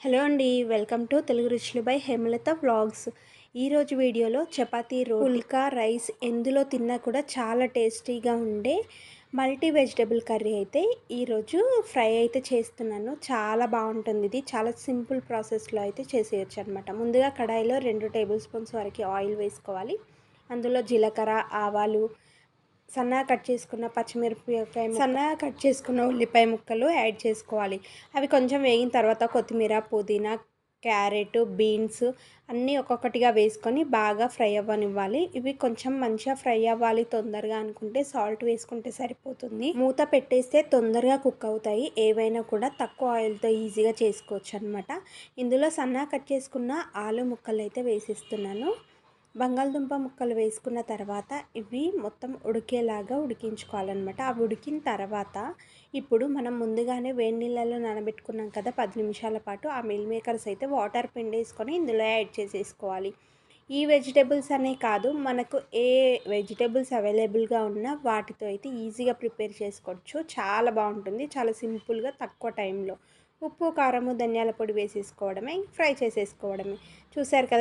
Hello అండి welcome to Telugu రుచులు by Hemalatha vlogs. ఈరోజు వీడియోలో చపాతీ రోల్కా రైస్ ఎందులో తిన్నా కూడా చాలా టేస్టీగా ఉండే మల్టీ వెజిటబుల్ కర్రీ అయితే ఈరోజు ఫ్రై అయితే చేస్తున్నాను. చాలా బాగుంటుంది ఇది. చాలా సింపుల్ ప్రాసెస్లో అయితే చేసేయచ్చు అనమాట ముందుగా కడాయిలో రెండు టేబుల్ స్పూన్స్ వరకు ఆయిల్ వేసుకోవాలి. అందులో జీలకర్ర ఆవాలు సన్నగా కట్ చేసుకున్న పచ్చిమిరపకాయ సన్నగా కట్ చేసుకున్న ఉల్లిపాయ ముక్కలు యాడ్ చేసుకోవాలి. అవి కొంచెం వేగిన తర్వాత కొత్తిమీర పుదీనా క్యారెట్ బీన్స్ అన్నీ ఒక్కొక్కటిగా వేసుకొని బాగా ఫ్రై అవ్వనివ్వాలి. ఇవి కొంచెం మంచిగా ఫ్రై అవ్వాలి. తొందరగా అనుకుంటే సాల్ట్ వేసుకుంటే సరిపోతుంది. మూత పెట్టేస్తే తొందరగా కుక్ అవుతాయి. ఏవైనా కూడా తక్కువ ఆయిల్తో ఈజీగా చేసుకోవచ్చు అనమాట ఇందులో సన్నగా కట్ చేసుకున్న ఆలు ముక్కలు అయితే వేసిస్తున్నాను. బంగాళదుంప ముక్కలు వేసుకున్న తర్వాత ఇవి మొత్తం ఉడికేలాగా ఉడికించుకోవాలన్నమాట. అవి ఉడికిన తర్వాత ఇప్పుడు మనం ముందుగానే వేడి నీళ్ళలో నానబెట్టుకున్నాం కదా పది నిమిషాల పాటు ఆ మిల్ మేకర్స్ అయితే వాటర్ పిండేసుకొని ఇందులో యాడ్ చేసేసుకోవాలి. ఈ వెజిటేబుల్స్ అనే కాదు మనకు ఏ వెజిటేబుల్స్ అవైలబుల్గా ఉన్నా వాటితో అయితే ఈజీగా ప్రిపేర్ చేసుకోవచ్చు. చాలా బాగుంటుంది చాలా సింపుల్గా తక్కువ టైంలో. ఉప్పు కారము ధనియాల పొడి వేసేసుకోవడమే ఫ్రై చేసేసుకోవడమే. చూసారు కదా